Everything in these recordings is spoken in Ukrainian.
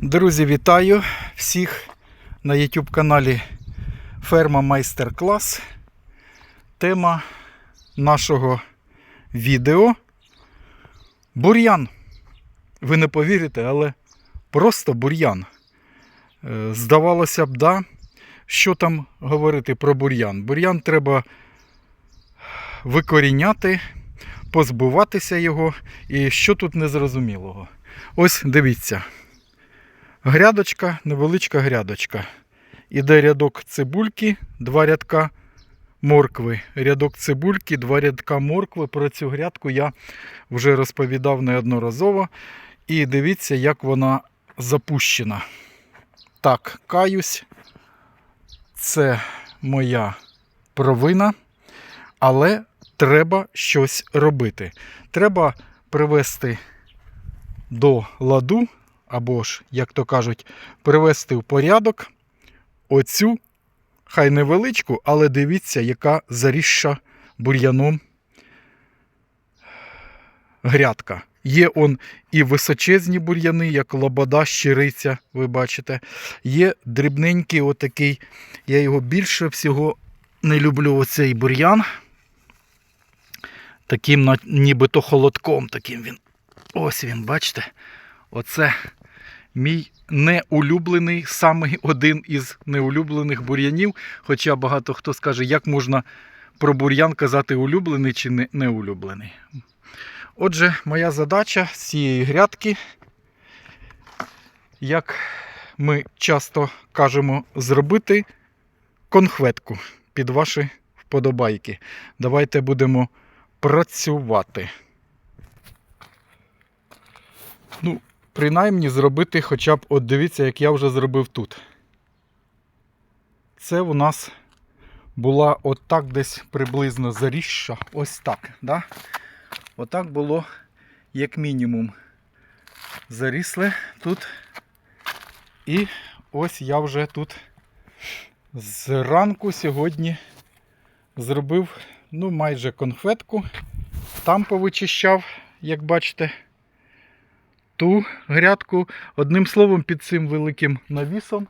Друзі, вітаю всіх на YouTube каналі Ферма Майстер Клас. Тема нашого відео бур'ян. Ви не повірите, але просто бур'ян. Е, Здавалося б, да. Що там говорити про бур'ян? Бур'ян треба викоріняти, позбуватися його. І що тут незрозумілого? Ось дивіться. Грядочка, невеличка грядочка. Іде рядок цибульки, два рядка моркви. Рядок цибульки, два рядка моркви. Про цю грядку я вже розповідав неодноразово. І дивіться, як вона запущена. Так, каюсь. Це моя провина. Але треба щось робити. Треба привести до ладу, або ж, як то кажуть, привести в порядок оцю, хай невеличку, але дивіться, яка зарісша бур'яном грядка. Є он і височезні бур'яни, як лобода, щириця, ви бачите. Є дрібненький отакий, я його більше всього не люблю оцей бур'ян. Таким нібито холодком, таким він. Ось він, бачите? Оце мій неулюблений, самий один із неулюблених бур'янів. Хоча багато хто скаже, як можна про бур'ян казати улюблений чи неулюблений. Отже, моя задача з цієї грядки, як ми часто кажемо, зробити конхветку під ваші вподобайки. Давайте будемо працювати. Ну, принаймні зробити хоча б, от дивіться, як я вже зробив тут. Це у нас була отак десь приблизно заріжша. Ось так. Да? Отак було, як мінімум, зарісле тут. І ось я вже тут зранку сьогодні зробив ну, майже конфетку. Там повичищав, як бачите ту грядку. Одним словом, під цим великим навісом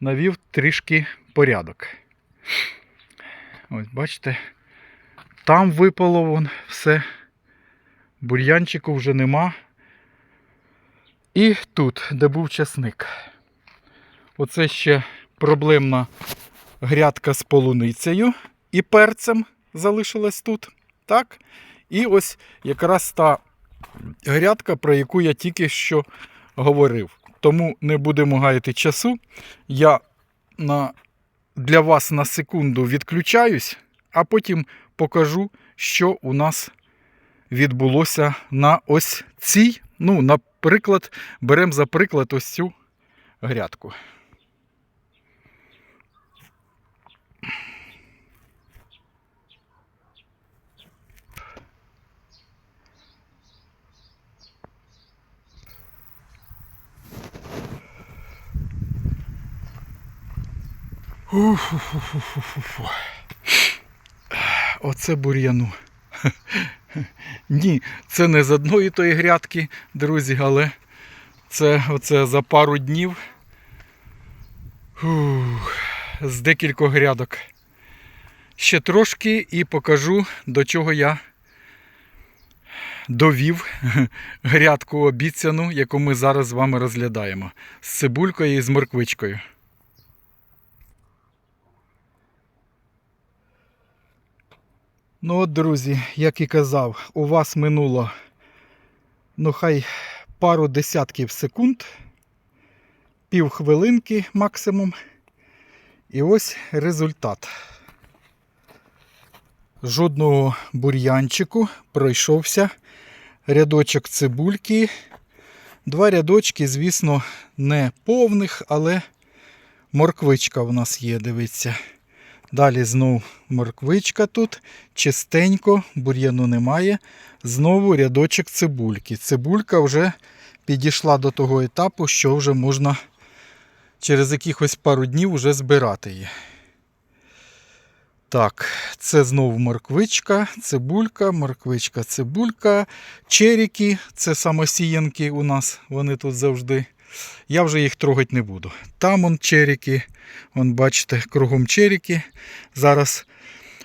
навів трішки порядок. Ось, бачите, там випало вон все. Бур'янчику вже нема. І тут, де був часник. Оце ще проблемна грядка з полуницею і перцем залишилась тут. Так? І ось якраз та грядка, про яку я тільки що говорив. Тому не будемо гаяти часу. Я на, для вас на секунду відключаюсь, а потім покажу, що у нас відбулося на ось цій. Ну, наприклад, беремо за приклад ось цю грядку. Оце бур'яну. Ні, це не з одної тої грядки, друзі, але це оце за пару днів Ух, з декількох грядок. Ще трошки і покажу, до чого я довів грядку обіцяну, яку ми зараз з вами розглядаємо. З цибулькою і з морквичкою. Ну от, друзі, як і казав, у вас минуло ну хай пару десятків секунд, пів хвилинки максимум. І ось результат. Жодного бур'янчику пройшовся рядочок цибульки. Два рядочки, звісно, не повних, але морквичка в нас є, дивіться. Далі знову морквичка тут, чистенько, бур'яну немає. Знову рядочок цибульки. Цибулька вже підійшла до того етапу, що вже можна через якихось пару днів вже збирати її. Так, це знову морквичка, цибулька, морквичка, цибулька, черіки, це самосіянки у нас, вони тут завжди. Я вже їх трогати не буду. Там он черіки, он, бачите, кругом черіки. Зараз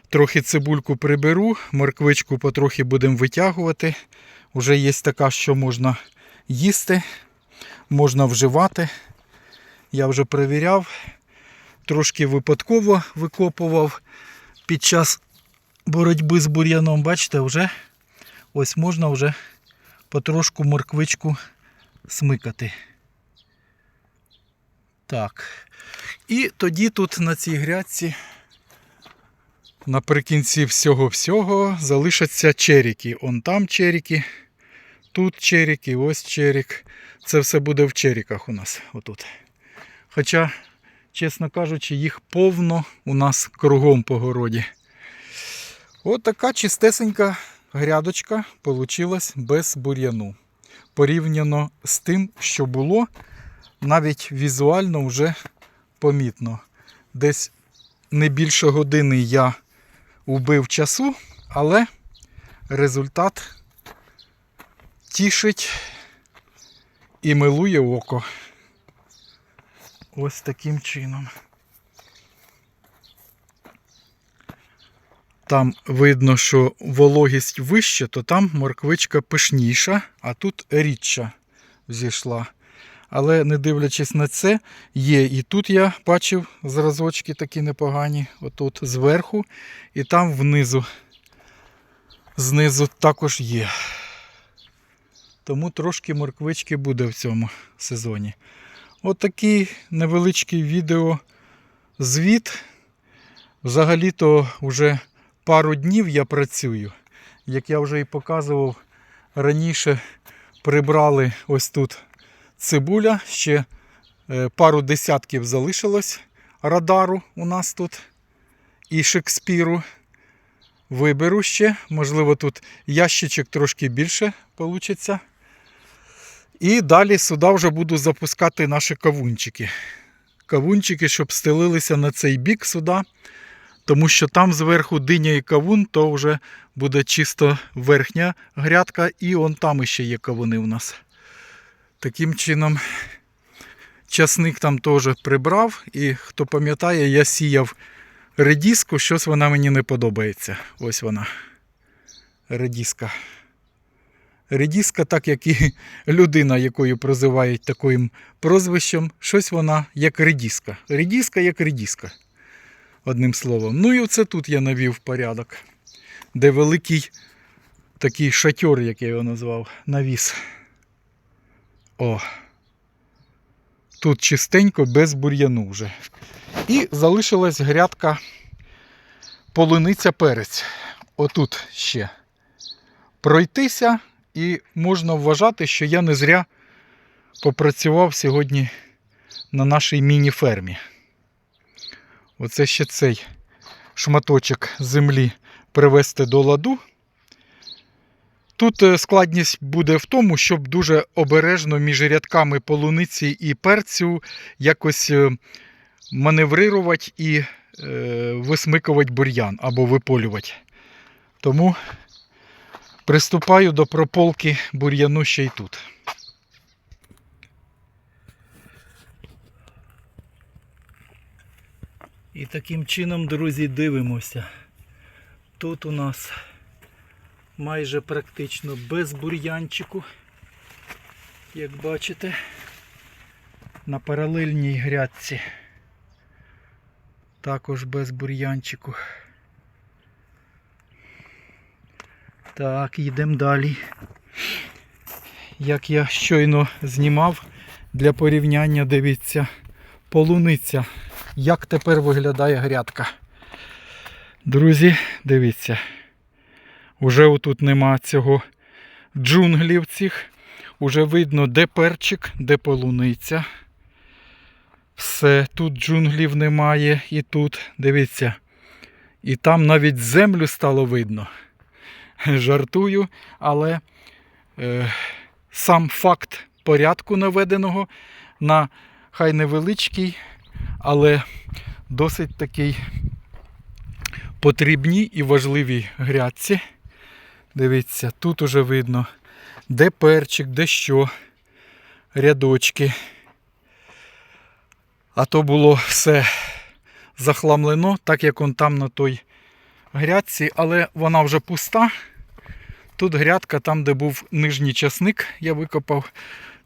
трохи цибульку приберу, морквичку потрохи будемо витягувати. Уже є така, що можна їсти, можна вживати. Я вже перевіряв, трошки випадково викопував під час боротьби з бур'яном. Бачите, вже ось можна вже потрошку морквичку смикати. Так. І тоді тут на цій грядці наприкінці всього-всього залишаться черіки. Он там черіки, тут черіки, ось черік. Це все буде в черіках у нас. отут. Хоча, чесно кажучи, їх повно у нас кругом по городі. От така чистесенька грядочка получилась без бур'яну. Порівняно з тим, що було, навіть візуально вже помітно. Десь не більше години я убив часу, але результат тішить і милує око. Ось таким чином. Там видно, що вологість вища, то там морквичка пишніша, а тут рідша зійшла. Але не дивлячись на це, є і тут я бачив зразочки такі непогані, отут зверху, і там внизу. Знизу також є. Тому трошки морквички буде в цьому сезоні. Отакий невеличкий відео звіт. Взагалі-то вже пару днів я працюю. Як я вже і показував, раніше прибрали ось тут цибуля, ще е, пару десятків залишилось радару у нас тут і Шекспіру. Виберу ще, можливо, тут ящичок трошки більше вийде. І далі сюди вже буду запускати наші кавунчики. Кавунчики, щоб стелилися на цей бік сюди. Тому що там зверху диня і кавун, то вже буде чисто верхня грядка, і он там ще є кавуни у нас. Таким чином, часник там теж прибрав, і хто пам'ятає, я сіяв редіску, щось вона мені не подобається. Ось вона. Редіска. Редіска, так як і людина, якою прозивають таким прозвищем, щось вона як редіска. Редіска як редіска. Одним словом. Ну і оце тут я навів порядок, де великий такий шатер, як я його назвав, навіс. О. Тут чистенько, без бур'яну вже. І залишилась грядка полуниця перець. Отут ще. Пройтися, і можна вважати, що я не зря попрацював сьогодні на нашій міні-фермі. Оце ще цей шматочок землі привести до ладу. Тут е, складність буде в тому, щоб дуже обережно між рядками полуниці і перцю якось е, маневрувати і е, висмикувати бур'ян або виполювати. Тому приступаю до прополки бур'яну ще й тут. І таким чином, друзі, дивимося. Тут у нас майже практично без бур'янчику, як бачите, на паралельній грядці. Також без бур'янчику. Так, йдемо далі. Як я щойно знімав для порівняння, дивіться, полуниця. Як тепер виглядає грядка. Друзі, дивіться. Уже отут нема цього джунглів цих. Уже видно, де перчик, де полуниця. Все, тут джунглів немає і тут, дивіться. І там навіть землю стало видно. Жартую, але е, сам факт порядку наведеного на хай невеличкий, але досить такий потрібній і важливій грядці. Дивіться, тут уже видно, де перчик, де що, рядочки. А то було все захламлено, так як он там на той грядці, але вона вже пуста. Тут грядка, там, де був нижній часник, я викопав.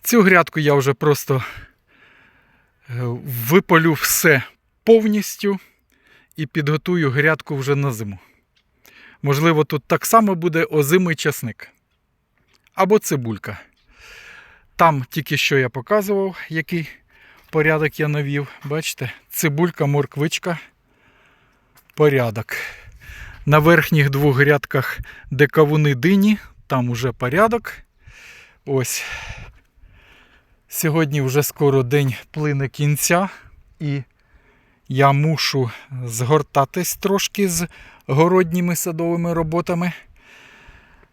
Цю грядку я вже просто е, виполю все повністю і підготую грядку вже на зиму. Можливо, тут так само буде озимий часник. Або цибулька. Там тільки що я показував, який порядок я навів. Бачите, цибулька, морквичка. Порядок. На верхніх двох грядках, де кавуни дині, там уже порядок. Ось. Сьогодні вже скоро день плине кінця, і я мушу згортатись трошки з городніми садовими роботами.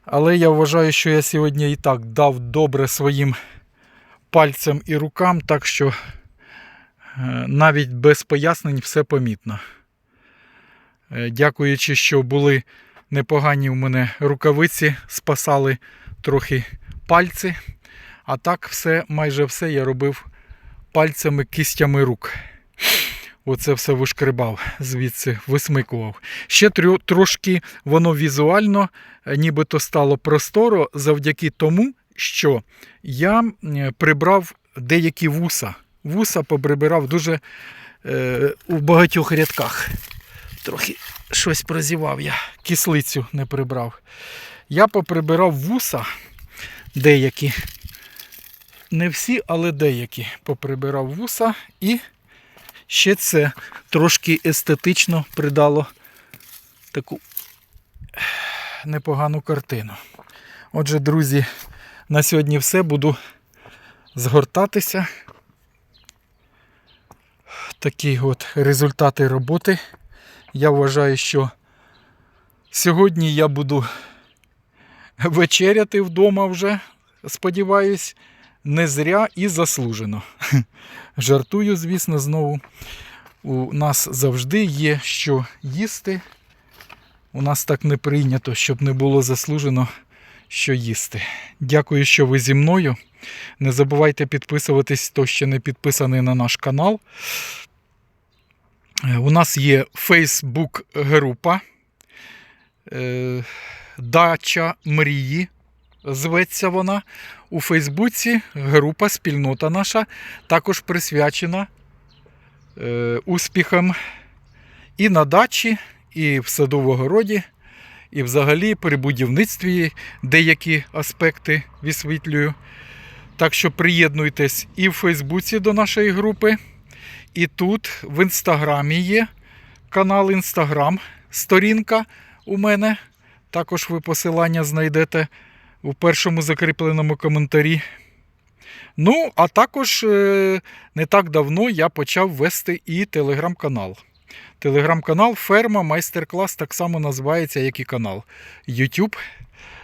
Але я вважаю, що я сьогодні і так дав добре своїм пальцям і рукам, так що е, навіть без пояснень все помітно. Е, Дякуючи, що були непогані у мене рукавиці, спасали трохи пальці. А так, все, майже все я робив пальцями, кистями рук. Оце все вишкребав, звідси висмикував. Ще трошки воно візуально е, нібито стало просторо завдяки тому, що я прибрав деякі вуса. Вуса поприбирав дуже е, у багатьох рядках. Трохи щось прозівав я, кислицю не прибрав. Я поприбирав вуса деякі. Не всі, але деякі поприбирав вуса і ще це трошки естетично придало таку непогану картину. Отже, друзі, на сьогодні все. Буду згортатися. Такі от результати роботи. Я вважаю, що сьогодні я буду вечеряти вдома вже, сподіваюсь, не зря і заслужено. Жартую, звісно, знову. У нас завжди є що їсти. У нас так не прийнято, щоб не було заслужено що їсти. Дякую, що ви зі мною. Не забувайте підписуватись, хто ще не підписаний на наш канал. Е, У нас є Facebook група е, Дача мрії. Зветься вона. У Фейсбуці група, спільнота наша також присвячена е, успіхам і на дачі, і в садово-городі, і взагалі при будівництві деякі аспекти висвітлюю. Так що приєднуйтесь і в Фейсбуці до нашої групи, і тут в інстаграмі є канал Інстаграм, сторінка у мене. Також ви посилання знайдете у першому закріпленому коментарі. Ну, а також е, не так давно я почав вести і телеграм-канал. Телеграм-канал Ферма Майстер-клас так само називається, як і канал YouTube.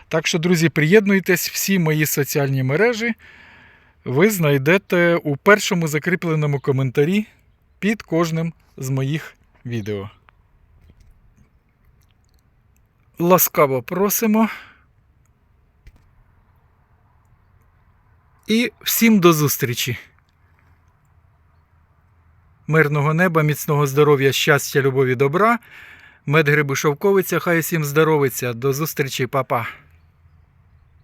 Так що, друзі, приєднуйтесь всі мої соціальні мережі. Ви знайдете у першому закріпленому коментарі під кожним з моїх відео. Ласкаво просимо. І всім до зустрічі. Мирного неба, міцного здоров'я, щастя, любові, добра. Медгриби Шовковиця, хай всім здоровиться. До зустрічі, папа.